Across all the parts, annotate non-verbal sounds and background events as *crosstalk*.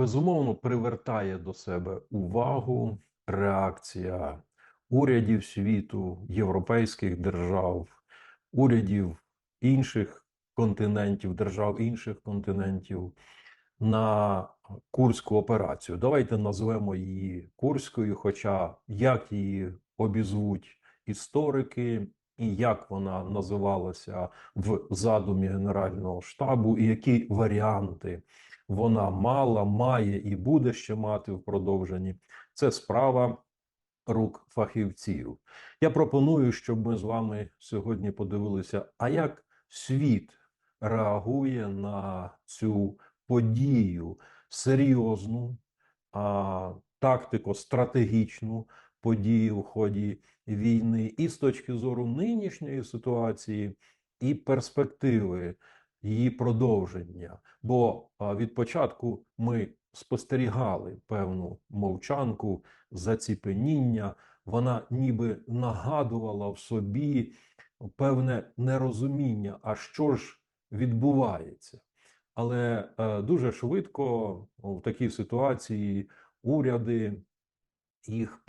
безумовно привертає до себе увагу реакція урядів світу, європейських держав, урядів інших континентів, держав інших континентів на курську операцію. Давайте назвемо її курською, хоча як її обізвуть історики, і як вона називалася в задумі Генерального штабу, і які варіанти вона мала, має і буде ще мати в продовженні. Це справа рук фахівців. Я пропоную, щоб ми з вами сьогодні подивилися, а як світ реагує на цю подію серйозну, а, тактико-стратегічну подію в ході війни, і з точки зору нинішньої ситуації, і перспективи її продовження. Бо від початку ми спостерігали певну мовчанку, заціпеніння. Вона ніби нагадувала в собі певне нерозуміння, а що ж відбувається. Але е, дуже швидко в такій ситуації уряди, їх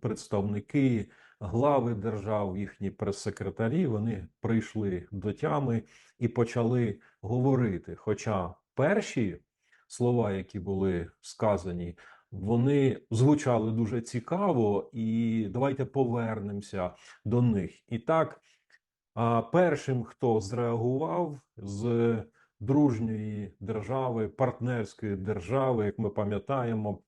представники, глави держав, їхні прес-секретарі, вони прийшли до тями і почали говорити. Хоча перші слова, які були сказані, вони звучали дуже цікаво, і давайте повернемося до них. І так, першим, хто зреагував з дружньої держави, партнерської держави, як ми пам'ятаємо,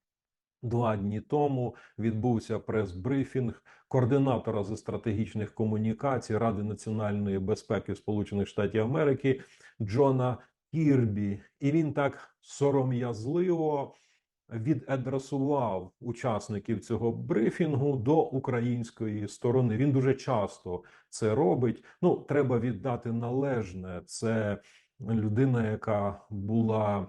два дні тому відбувся прес-брифінг координатора зі стратегічних комунікацій Ради національної безпеки Сполучених Штатів Америки Джона Кірбі, і він так сором'язливо відадресував учасників цього брифінгу до української сторони. Він дуже часто це робить. Ну, треба віддати належне. Це людина, яка була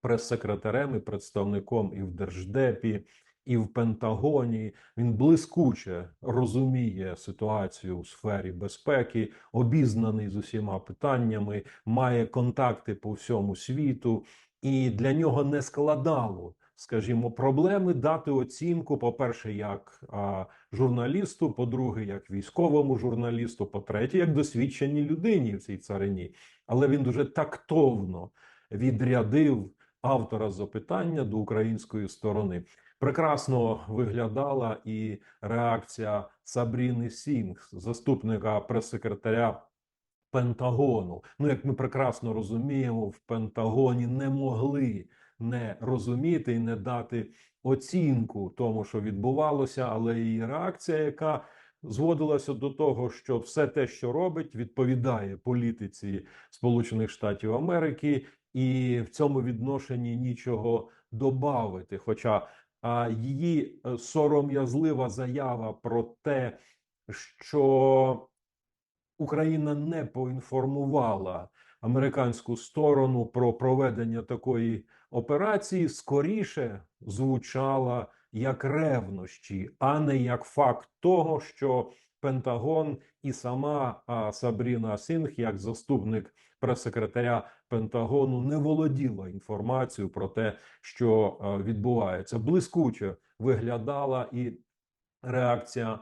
прес-секретарем і представником і в Держдепі, і в Пентагоні. Він блискуче розуміє ситуацію у сфері безпеки, обізнаний з усіма питаннями, має контакти по всьому світу, і для нього не складало. Скажімо, проблеми дати оцінку, по-перше, як а, журналісту, по-друге, як військовому журналісту, по-третє, як досвідченій людині в цій царині. Але він дуже тактовно відрядив автора запитання до української сторони. Прекрасно виглядала і реакція Сабріни Сінг, заступника прес-секретаря Пентагону. Ну, як ми прекрасно розуміємо, в Пентагоні не могли не розуміти і не дати оцінку тому, що відбувалося, але її реакція, яка зводилася до того, що все те, що робить, відповідає політиці Сполучених Штатів Америки, і в цьому відношенні нічого добавити. Хоча її е, сором'язлива заява про те, що Україна не поінформувала американську сторону про проведення такої операції, скоріше звучала як ревнощі, а не як факт того, що Пентагон і сама а, Сабріна Сінг, як заступник прес-секретаря Пентагону, не володіла інформацією про те, що а, відбувається. Блискуче виглядала і реакція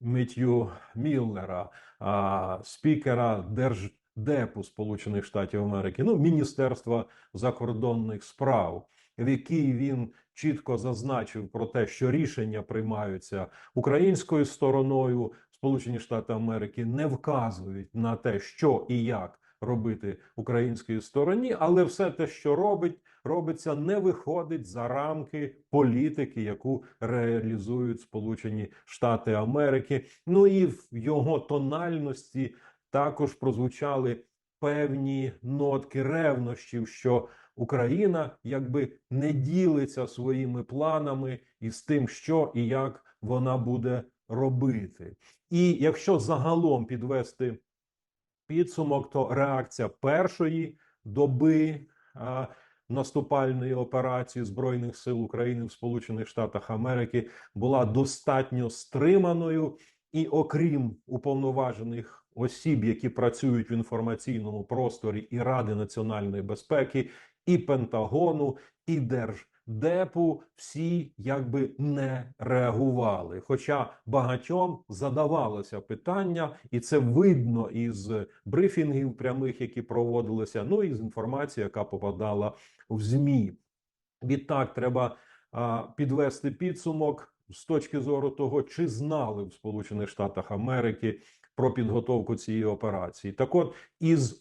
Меттью Міллера, а, спікера Держдепу Сполучених Штатів Америки, ну Міністерства закордонних справ, в якій він чітко зазначив про те, що рішення приймаються українською стороною. Сполучені Штати Америки не вказують на те, що і як робити українській стороні, але все те, що робить, робиться, не виходить за рамки політики, яку реалізують Сполучені Штати Америки. Ну і в його тональності також прозвучали певні нотки ревнощів, що Україна якби не ділиться своїми планами із тим, що і як вона буде робити. І якщо загалом підвести підсумок, то реакція першої доби а, наступальної операції Збройних сил України в Сполучених Штатах Америки була достатньо стриманою, і окрім уповноважених осіб, які працюють в інформаційному просторі і Ради національної безпеки, і Пентагону, і депу всі якби не реагували. Хоча багатьом задавалося питання, і це видно із брифінгів прямих, які проводилися, ну і з інформації, яка попадала в ЗМІ. Відтак треба а, підвести підсумок з точки зору того, чи знали в Сполучених Штатах Америки про підготовку цієї операції. Так от із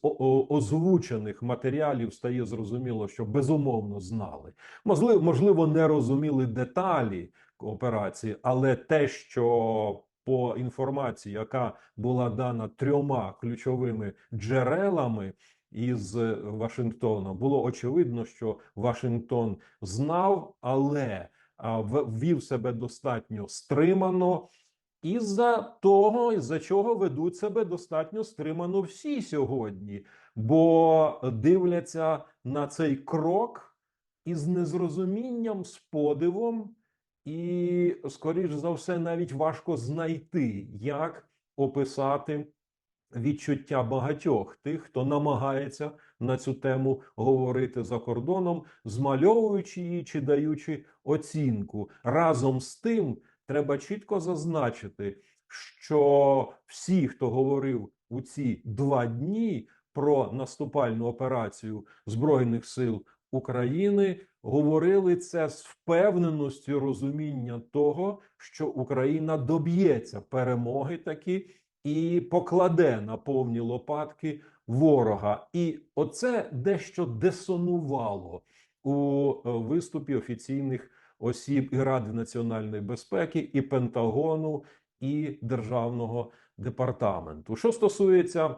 озвучених матеріалів стає зрозуміло, що безумовно знали. Можливо, можливо, не розуміли деталі операції, але те, що по інформації, яка була дана трьома ключовими джерелами із Вашингтона, було очевидно, що Вашингтон знав, але ввів себе достатньо стримано. Із-за того, із-за чого ведуть себе достатньо стримано всі сьогодні, бо дивляться на цей крок із незрозумінням, з подивом, і, скоріш за все, навіть важко знайти, як описати відчуття багатьох тих, хто намагається на цю тему говорити за кордоном, змальовуючи її чи даючи оцінку. Разом з тим, треба чітко зазначити, що всі, хто говорив у ці два дні про наступальну операцію Збройних сил України, говорили це з впевненістю розуміння того, що Україна доб'ється перемоги таки і покладе на повні лопатки ворога. І оце дещо десонувало у е, виступі офіційних осіб і Ради національної безпеки, і Пентагону, і Державного департаменту. Що стосується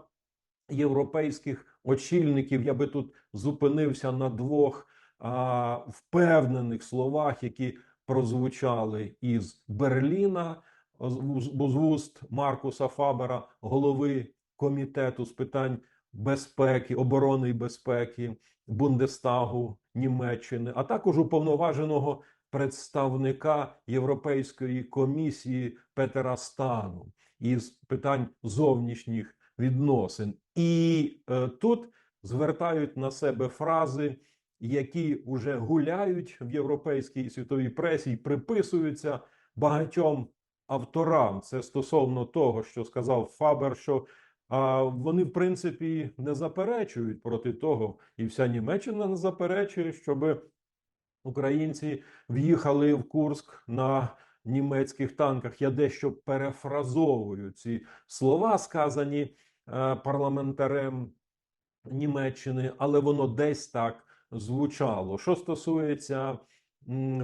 європейських очільників, я би тут зупинився на двох а, впевнених словах, які прозвучали із Берліна з вуст Маркуса Фабера, голови комітету з питань безпеки, оборони і безпеки Бундестагу Німеччини, а також уповноваженого представника Європейської комісії Петера Стану із питань зовнішніх відносин. І е, тут звертають на себе фрази, які вже гуляють в європейській світовій пресі і приписуються багатьом авторам. Це стосовно того, що сказав Фабер, що а, вони, в принципі, не заперечують проти того, і вся Німеччина не заперечує, щоби українці в'їхали в Курск на німецьких танках. Я дещо перефразовую ці слова, сказані е, парламентарем Німеччини, але воно десь так звучало. Що стосується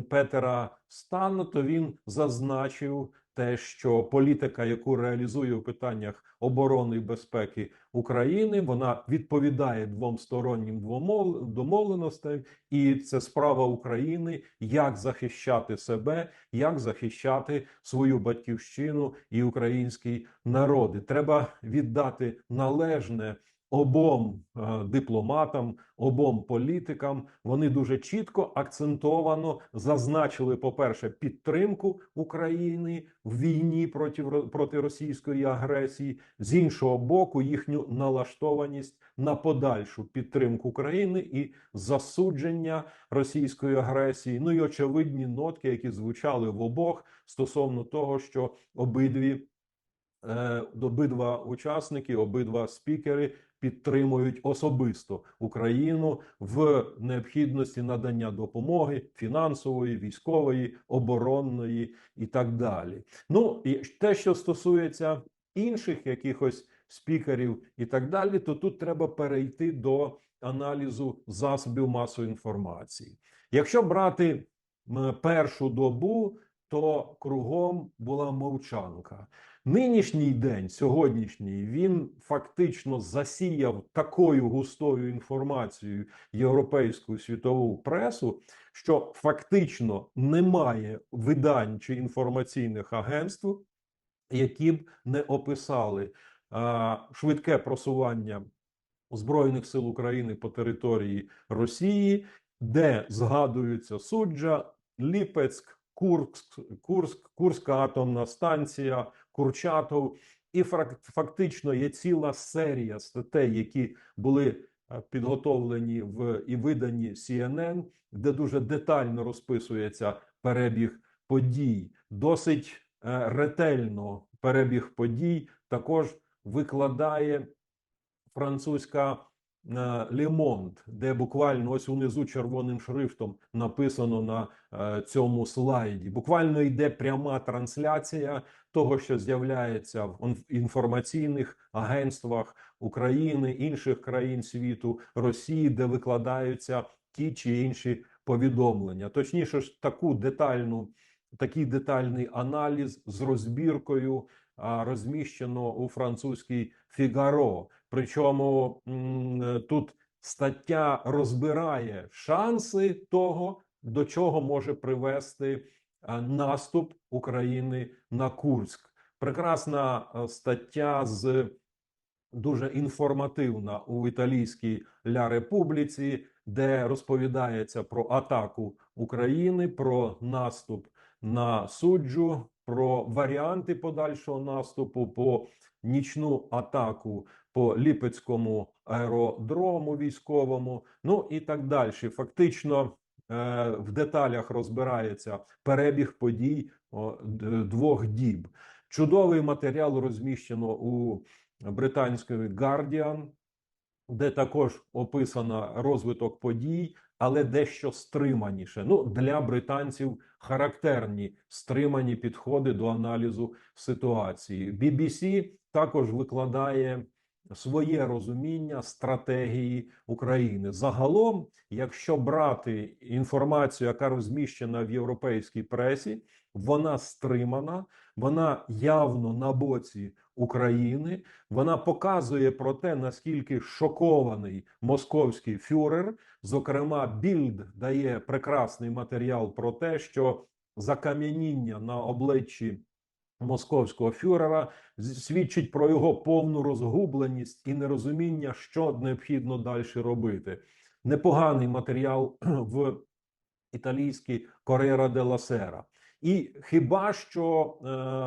Петера Стана, то він зазначив те, що політика, яку реалізує у питаннях оборони і безпеки України, вона відповідає двомстороннім двомов- домовленостям, і це справа України, як захищати себе, як захищати свою батьківщину і український народи. Треба віддати належне обом е, дипломатам, обом політикам. Вони дуже чітко акцентовано зазначили, по-перше, підтримку України в війні проти, проти російської агресії, з іншого боку, їхню налаштованість на подальшу підтримку України і засудження російської агресії. Ну і очевидні нотки, які звучали в обох стосовно того, що обидві е, обидва учасники, обидва спікери підтримують особисто Україну в необхідності надання допомоги фінансової, військової, оборонної і так далі. Ну і те, що стосується інших якихось спікерів і так далі, то тут треба перейти до аналізу засобів масової інформації. Якщо брати першу добу, то кругом була мовчанка. Нинішній день, сьогоднішній, він фактично засіяв такою густою інформацією європейську світову пресу, що фактично немає видань чи інформаційних агентств, які б не описали а, швидке просування Збройних сил України по території Росії, де згадуються суджа, Ліпецьк, Курск, Курська атомна станція, Курчатов, і фактично є ціла серія статей, які були е, підготовлені в і видані CNN, де дуже детально розписується перебіг подій. Досить е, ретельно перебіг подій також викладає французька Лемонт, де буквально ось унизу червоним шрифтом написано на е, цьому слайді. Буквально йде пряма трансляція того, що з'являється в інформаційних агентствах України, інших країн світу, Росії, де викладаються ті чи інші повідомлення. Точніше ж, таку детальну, такий детальний аналіз з розбіркою розміщено у французькій Фігаро. Причому тут стаття розбирає шанси того, до чого може привести наступ України на Курськ. Прекрасна стаття з дуже інформативна у італійській Ля Републіці, де розповідається про атаку України, про наступ на суджу, про варіанти подальшого наступу, по нічну атаку по Ліпецькому аеродрому військовому, ну і так далі. Фактично е, в деталях розбирається перебіг подій двох діб. Чудовий матеріал розміщено у британської Guardian, де також описано розвиток подій, але дещо стриманіше. Ну, для британців характерні стримані підходи до аналізу ситуації. BBC також викладає своє розуміння стратегії України. Загалом, якщо брати інформацію, яка розміщена в європейській пресі, вона стримана, вона явно на боці України. Вона показує про те, наскільки шокований московський фюрер. Зокрема, Більд дає прекрасний матеріал про те, що закам'яніння на обличчі московського фюрера свідчить про його повну розгубленість і нерозуміння, що необхідно далі робити. Непоганий матеріал *clears throat* в італійській Корера де ла Сера. І хіба що,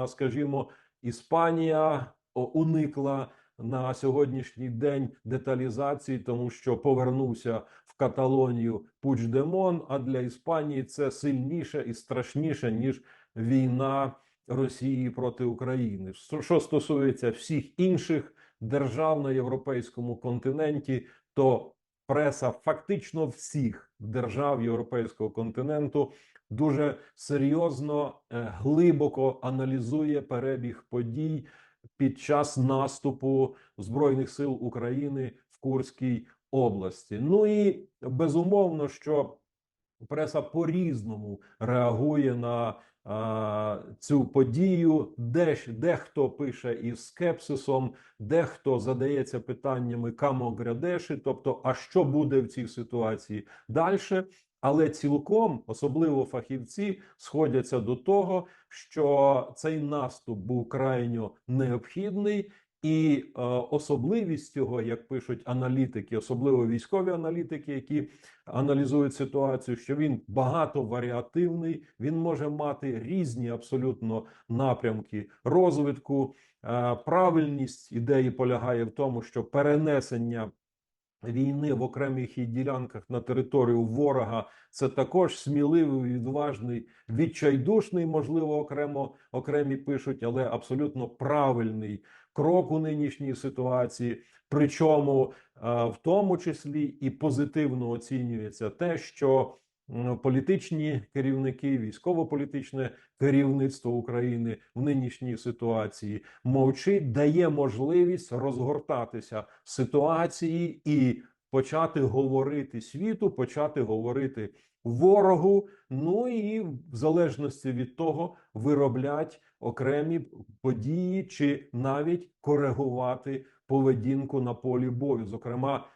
е, скажімо, Іспанія уникла на сьогоднішній день деталізації, тому що повернувся в Каталонію Пучдемон. А для Іспанії це сильніше і страшніше ніж війна Росії проти України. Що- Що стосується всіх інших держав на європейському континенті, то преса фактично всіх держав європейського континенту дуже серйозно, е, глибоко аналізує перебіг подій під час наступу Збройних сил України в Курській області. Ну і безумовно, що преса по-різному реагує на а, цю подію. Де, дехто пише із скепсисом, дехто задається питаннями камо грядеші, тобто, а що буде в цій ситуації далі? Але цілком, особливо фахівці, сходяться до того, що цей наступ був крайньо необхідний, і е, особливість цього, як пишуть аналітики, особливо військові аналітики, які аналізують ситуацію, що він багатоваріативний, він може мати різні абсолютно напрямки розвитку. Е, правильність ідеї полягає в тому, що перенесення війни в окремих її ділянках на територію ворога це також сміливий, відважний, відчайдушний, можливо, окремо окремі пишуть, але абсолютно правильний крок у нинішній ситуації. Причому е, в тому числі і позитивно оцінюється те, що політичні керівники, військово-політичне керівництво України в нинішній ситуації мовчить, дає можливість розгортатися ситуації і почати говорити світу, почати говорити ворогу. Ну і в залежності від того вироблять окремі події чи навіть коригувати поведінку на полі бою. Зокрема,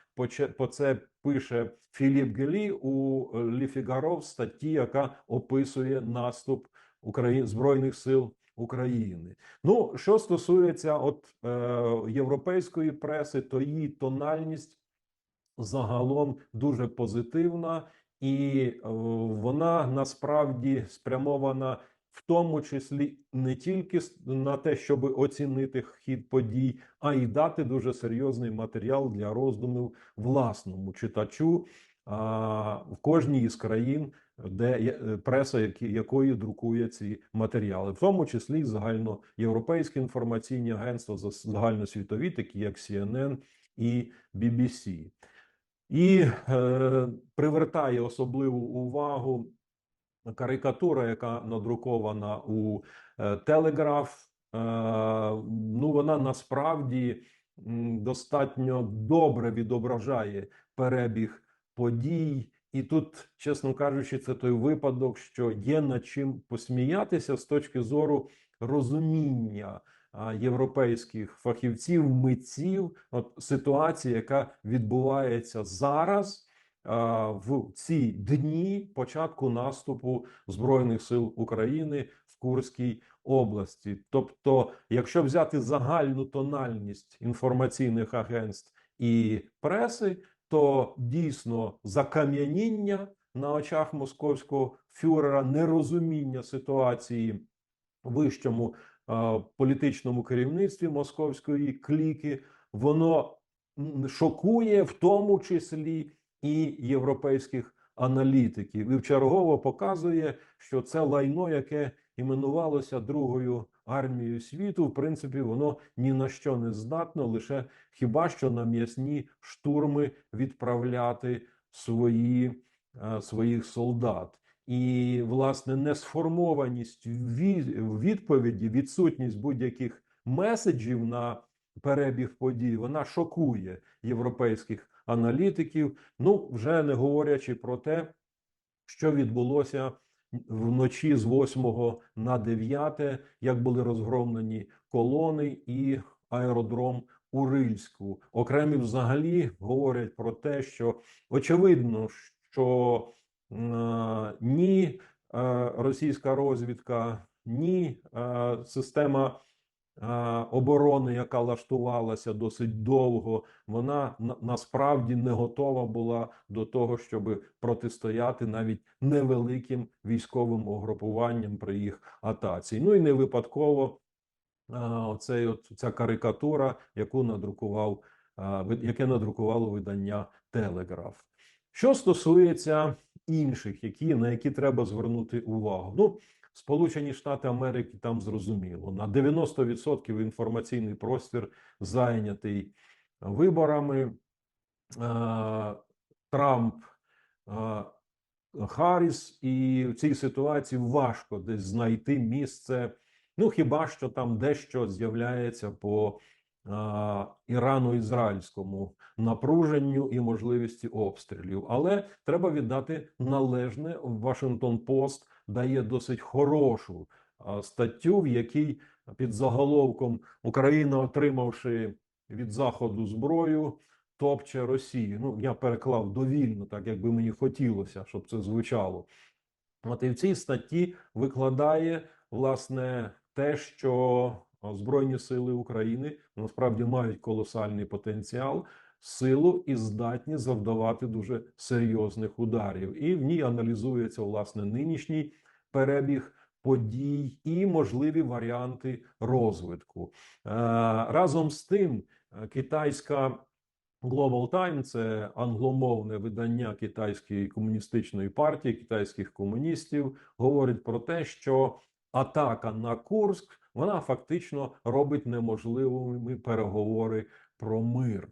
по це пише Філіп Гелі у Лі Фігаро в статті, яка описує наступ Украї... Збройних сил України. Ну, що стосується от е, європейської преси, то її тональність загалом дуже позитивна, і е, вона насправді спрямована в тому числі не тільки на те, щоб оцінити хід подій, а й дати дуже серйозний матеріал для роздумів власному читачу а, в кожній із країн, де е, преса, якої друкує ці матеріали, в тому числі загальноєвропейські інформаційні агентства, за- загальносвітові, такі як CNN і BBC. І е, привертає особливу увагу карикатура, яка надрукована у е, Телеграф. Е, ну, вона насправді достатньо добре відображає перебіг подій. І тут, чесно кажучи, це той випадок, що є над чим посміятися з точки зору розуміння європейських фахівців, митців, от ситуації, яка відбувається зараз в ці дні початку наступу Збройних сил України в Курській області. Тобто, якщо взяти загальну тональність інформаційних агентств і преси, то дійсно закам'яніння на очах московського фюрера, нерозуміння ситуації вищому е, політичному керівництві московської кліки, воно шокує в тому числі і європейських аналітиків, і вчергово показує, що це лайно, яке іменувалося Другою армією світу, в принципі, воно ні на що не здатно, лише хіба що на м'ясні штурми відправляти свої, е, своїх солдат. І, власне, несформованість відповіді, відсутність будь-яких меседжів на перебіг подій, вона шокує європейських аналітиків. Ну, вже не говорячи про те, що відбулося вночі з 8 на 9, як були розгромлені колони і аеродром у Рильську. Окремі взагалі говорять про те, що очевидно, що е, ні е, російська розвідка, ні е, система оборони, яка лаштувалася досить довго, вона насправді не готова була до того, щоб протистояти навіть невеликим військовим угрупуванням при їх атаці. Ну і не випадково а, оцей ця карикатура, яку надрукував, яке надрукувало видання Телеграф. Що стосується інших, які, на які треба звернути увагу. Ну, Сполучені Штати Америки там зрозуміло. На 90% інформаційний простір зайнятий виборами. Трамп, Харріс, і в цій ситуації важко десь знайти місце. Ну, хіба що там дещо з'являється по Ірано-ізраїльському напруженню і можливості обстрілів. Але треба віддати належне. Вашингтон Пост дає досить хорошу статтю, в якій під заголовком Україна, отримавши від Заходу зброю, топче Росію. Ну, я переклав довільно, так як би мені хотілося, щоб це звучало. От і в цій статті викладає власне те, що Збройні сили України насправді мають колосальний потенціал, силу і здатні завдавати дуже серйозних ударів. І в ній аналізується власне нинішній перебіг подій і можливі варіанти розвитку. Е, Разом з тим, е, китайська Global Time – це англомовне видання китайської комуністичної партії, китайських комуністів, говорить про те, що атака на Курск вона фактично робить неможливими переговори про мир.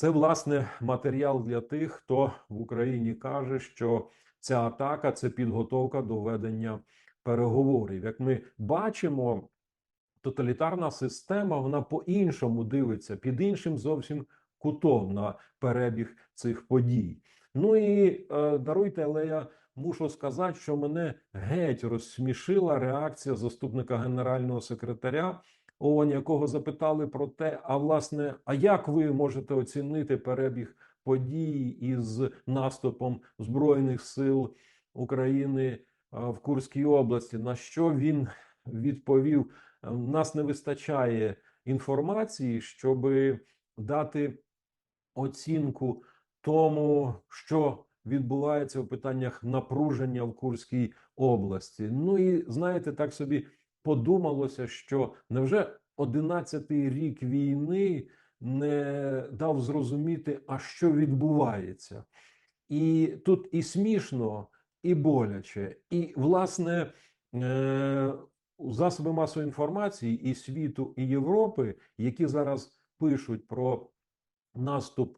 Це власне матеріал для тих, хто в Україні каже, що ця атака це підготовка до ведення переговорів. Як ми бачимо, тоталітарна система вона по-іншому дивиться під іншим зовсім кутом на перебіг цих подій. Ну і е, даруйте, але я мушу сказати, що мене геть розсмішила реакція заступника генерального секретаря ООН, якого запитали про те, а власне, а як ви можете оцінити перебіг подій із наступом збройних сил України в Курській області? На що він відповів? «Е, нас не вистачає інформації, щоб дати оцінку тому, що відбувається в питаннях напруження в Курській області. Ну і знаєте, так собі подумалося, що невже 11-й рік війни не дав зрозуміти, а що відбувається. І тут і смішно, і боляче. І, власне, е, засоби масової інформації і світу, і Європи, які зараз пишуть про наступ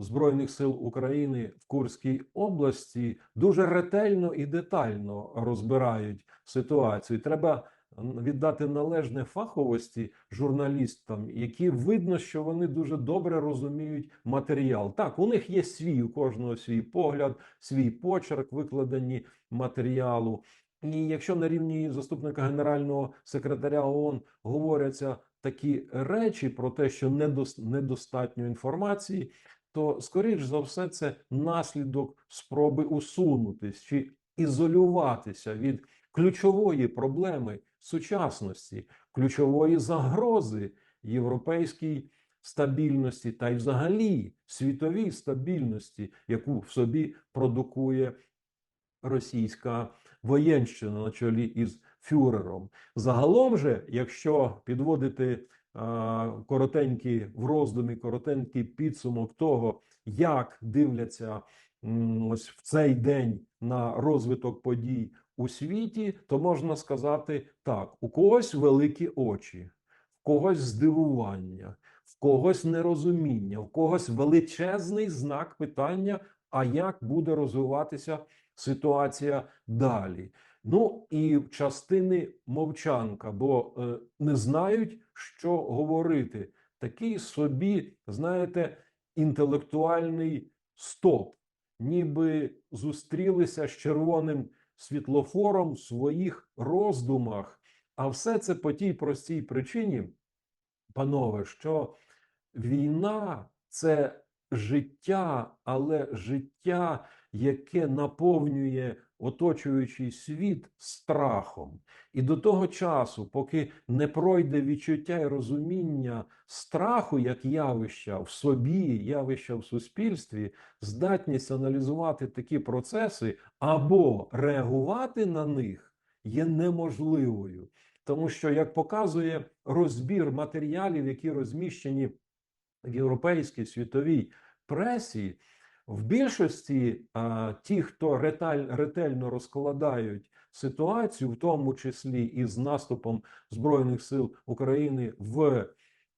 Збройних сил України в Курській області, дуже ретельно і детально розбирають ситуацію. Треба віддати належне фаховості журналістам, які видно, що вони дуже добре розуміють матеріал. Так, у них є свій, у кожного свій погляд, свій почерк викладені матеріалу. І якщо на рівні заступника генерального секретаря ООН говоряться такі речі про те, що недос- недостатньо інформації, то скоріш за все це наслідок спроби усунутись чи ізолюватися від ключової проблеми сучасності, ключової загрози європейській стабільності та й взагалі світовій стабільності, яку в собі продукує російська воєнщина на чолі із фюрером. Загалом же, якщо підводити а, коротенький в роздумі, коротенький підсумок того, як дивляться ось в цей день на розвиток подій у світі, то можна сказати так: у когось великі очі, в когось здивування, в когось нерозуміння, в когось величезний знак питання, а як буде розвиватися ситуація далі. Ну і частини мовчанка, бо е, не знають, що говорити. Такий собі, знаєте, інтелектуальний стоп, ніби зустрілися з червоним світлофором в своїх роздумах. А все це по тій простій причині, панове, що війна це життя, але життя, яке наповнює оточуючий світ страхом. І до того часу, поки не пройде відчуття і розуміння страху як явища в собі, явища в суспільстві, здатність аналізувати такі процеси або реагувати на них є неможливою. Тому що, як показує розбір матеріалів, які розміщені в європейській світовій пресі, в більшості а, ті, хто реталь, ретельно розкладають ситуацію, в тому числі із наступом Збройних сил України в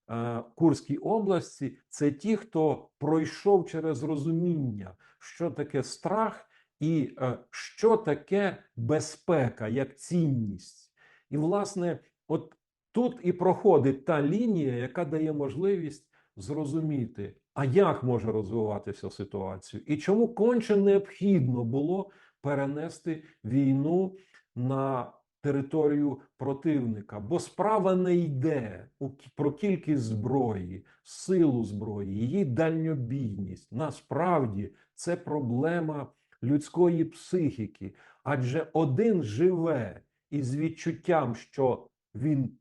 а, Курській області, це ті, хто пройшов через розуміння, що таке страх і а, що таке безпека як цінність. І, власне, от тут і проходить та лінія, яка дає можливість зрозуміти, а як може розвиватися ситуація, і чому конче необхідно було перенести війну на територію противника, бо справа не йде про кількість зброї, силу зброї, її дальнобійність. Насправді це проблема людської психіки, адже один живе із відчуттям, що він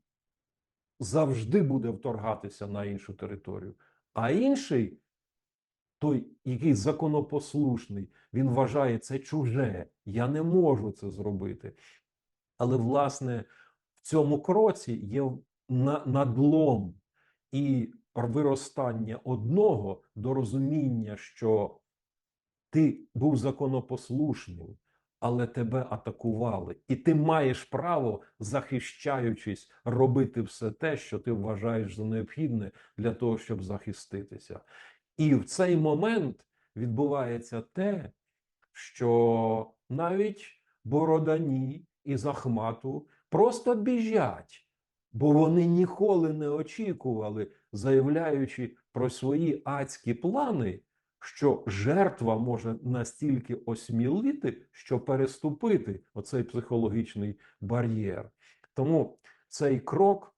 завжди буде вторгатися на іншу територію. А інший, той, який законопослушний, він вважає це чуже. Я не можу це зробити. Але, власне, в цьому кроці є надлом і виростання одного до розуміння, що ти був законопослушним, але тебе атакували, і ти маєш право, захищаючись, робити все те, що ти вважаєш за необхідне для того, щоб захиститися. І в цей момент відбувається те, що навіть бородані і захмату просто біжать, бо вони ніколи не очікували, заявляючи про свої адські плани, що жертва може настільки осмілити, що переступити оцей психологічний бар'єр. Тому цей крок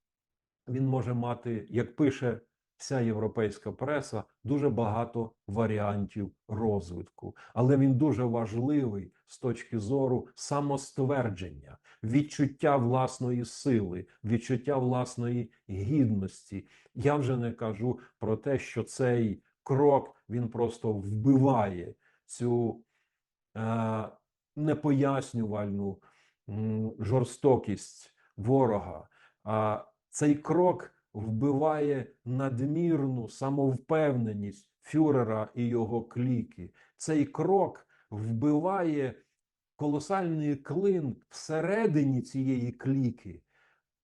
він може мати, як пише вся європейська преса, дуже багато варіантів розвитку, але він дуже важливий з точки зору самоствердження, відчуття власної сили, відчуття власної гідності. Я вже не кажу про те, що цей крок він просто вбиває цю е, непояснювальну жорстокість ворога. А цей крок вбиває надмірну самовпевненість фюрера і його кліки. Цей крок вбиває колосальний клин всередині цієї кліки.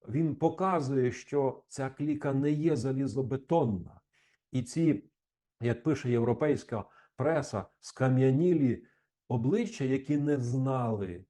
Він показує, що ця кліка не є залізобетонна. І ці, як пише європейська преса, скам'янілі обличчя, які не знали,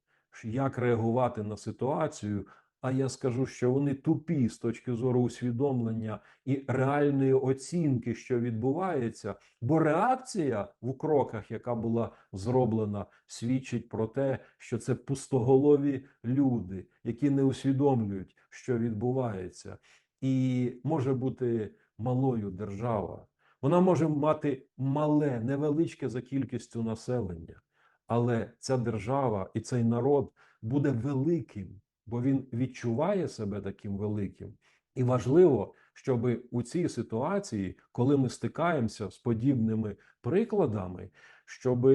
як реагувати на ситуацію. А я скажу, що вони тупі з точки зору усвідомлення і реальної оцінки, що відбувається, бо реакція в кроках, яка була зроблена, свідчить про те, що це пустоголові люди, які не усвідомлюють, що відбувається, і може бути малою держава. Вона може мати мале, невеличке за кількістю населення, але ця держава і цей народ буде великим, бо він відчуває себе таким великим. І важливо, щоб у цій ситуації, коли ми стикаємося з подібними прикладами, щоб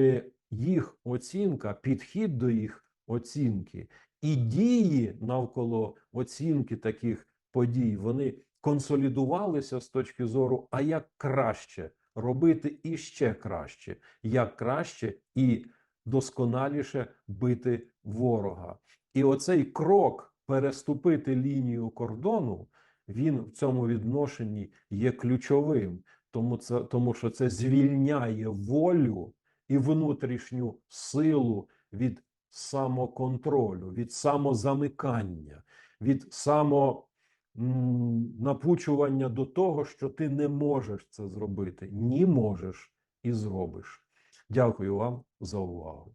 їх оцінка, підхід до їх оцінки і дії навколо оцінки таких подій, вони консолідувалися з точки зору, а як краще робити і ще краще, як краще і досконаліше бити ворога. І оцей крок переступити лінію кордону, він в цьому відношенні є ключовим, тому, це, тому що це звільняє волю і внутрішню силу від самоконтролю, від самозамикання, від само напучування до того, що ти не можеш це зробити. Ні можеш і зробиш. Дякую вам за увагу.